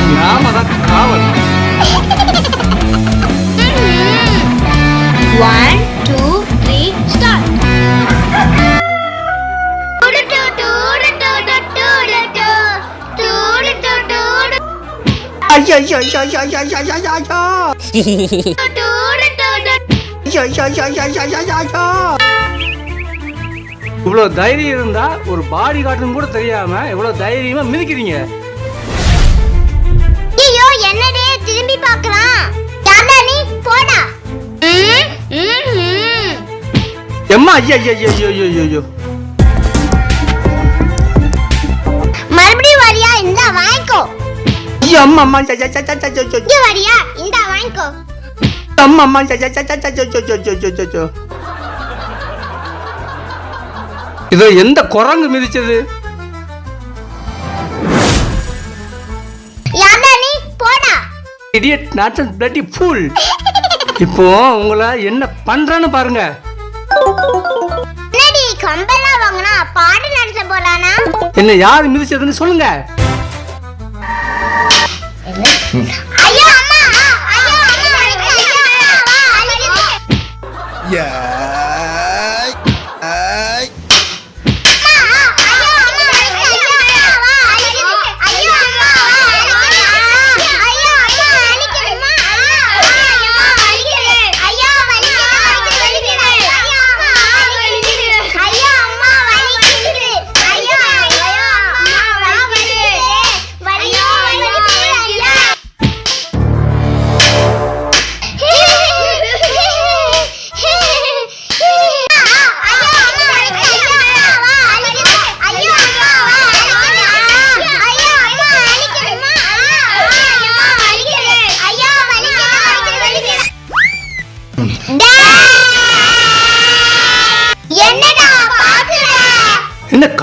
அதுக்கு நாம தான் காவல் ஒன் டூ த்ரீ ஸ்டார்ட் இவ்வளவு தைரியம் இருந்தா ஒரு பாடி காட்டுன்னு கூட தெரியாம இவ்வளவு தைரியமா மிதிக்கிறீங்க. போடா எம்மா ஐயோ ஐயோ ஐயோ ஐயோ ஐயோ மறுபடியும் வரியா இந்த வாங்கிக்கோ ஐயோ அம்மா அம்மா சச்ச சச்ச சச்ச சச்ச இங்க வரியா இந்த வாங்கிக்கோ அம்மா அம்மா சச்ச சச்ச சச்ச சச்ச சச்ச சச்ச இது எந்த குரங்கு மிதிச்சது யாரா நீ போடா இடியட் நாட் பிளட்டி ஃபுல் இப்போ உங்களை என்ன பண்றேன்னு பாருங்க என்னடி கம்பெல்லாம் வாங்கினா பாடு நடத்த போறானா என்ன யார் மிதிச்சதுன்னு சொல்லுங்க ஐயோ அம்மா ஐயோ அம்மா ஐயோ அம்மா அழுகுது. Yay!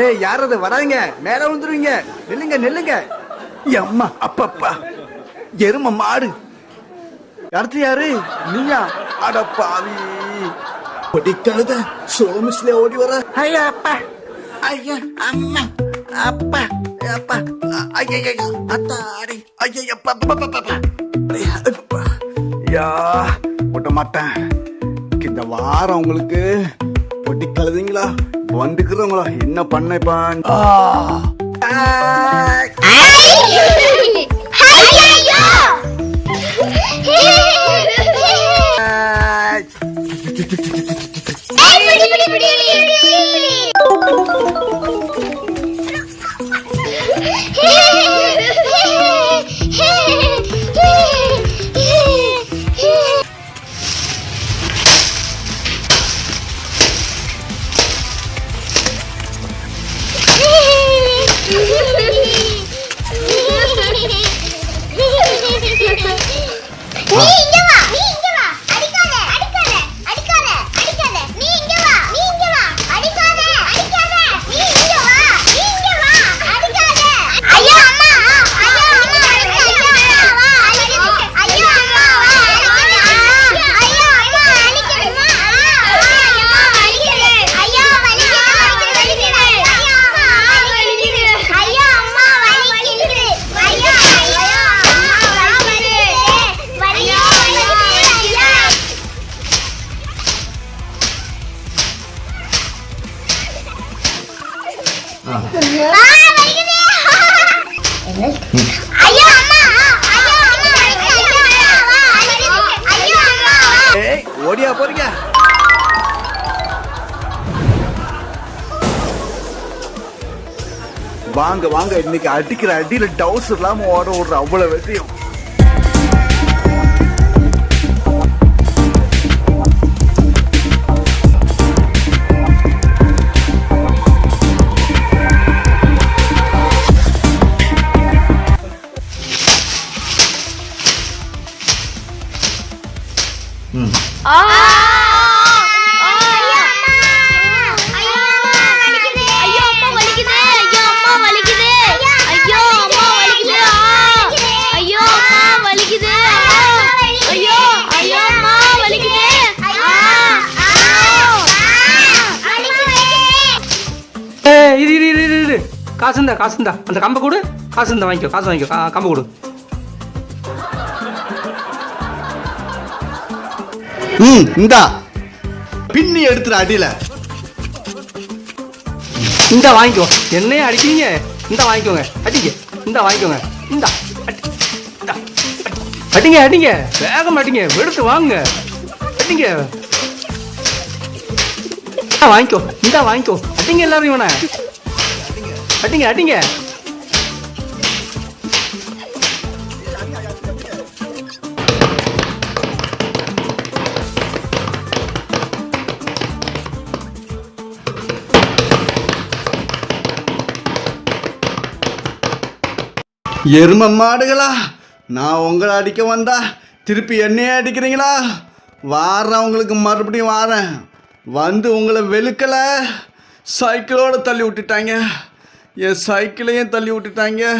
ஏய் யார் அது வராங்க மேல விழுந்துருவீங்க. நில்லுங்க நில்லுங்க. அம்மா அப்பப்பா. எரும மாடு. அடுத்து யாரு? நீயா? அட பாவி. பொடி கழுத சோமிஸ்ல ஓடி வர. ஐயா அப்பா. ஐயா அம்மா. அப்பா அப்பா. ஐயா அத்தாடி ஐயா அப்பா. யா விட மாட்டேன். இந்த வாரம் உங்களுக்கு பொடி கழுதுங்களா? வந்துக்கிறவங்களா என்ன பண்ணப்பா ஐயோ ஓடியா போறீங்க. வாங்க வாங்க. இன்னைக்கு அடிக்கிற அடியில டவுஸ் இல்லாம ஓட விடுற அவ்வளவு வெற்றியும் ஆ. காசுந்தா காசுந்தா அந்த கம்பை கொடு. காசுந்தா வாங்கிக்கோ காசு வாங்கிக்கோ. கம்பை கொடு. ம் இந்தா. பின்னி எடுத்துரு அடியில. இந்த வாங்கிக்கோ. என்னையே அடிக்கிறீங்க? இந்த வாங்கிக்கோங்க. அடிங்க. இந்த வாங்கிக்கோங்க. இந்த. அடி. இந்தா, அடி. அடிங்க அடிங்க. வேகம் அடிங்க. வெடுத்து வாங்க. அடிங்க. வாங்கிக்கோ. இந்த வாங்கிக்கோ. அடிங்க எல்லாரும் இவனை. அடிங்க அடிங்க. எரும மாடுகளா? நான் உங்களை அடிக்க வந்தா திருப்பி என்னையே அடிக்கிறீங்களா? வாரேன் உங்களுக்கு மறுபடியும் வாரேன். வந்து உங்களை வெளுக்கலை. சைக்கிளோட தள்ளி விட்டுட்டாங்க. என் சைக்கிளையும் தள்ளி விட்டுட்டாங்க.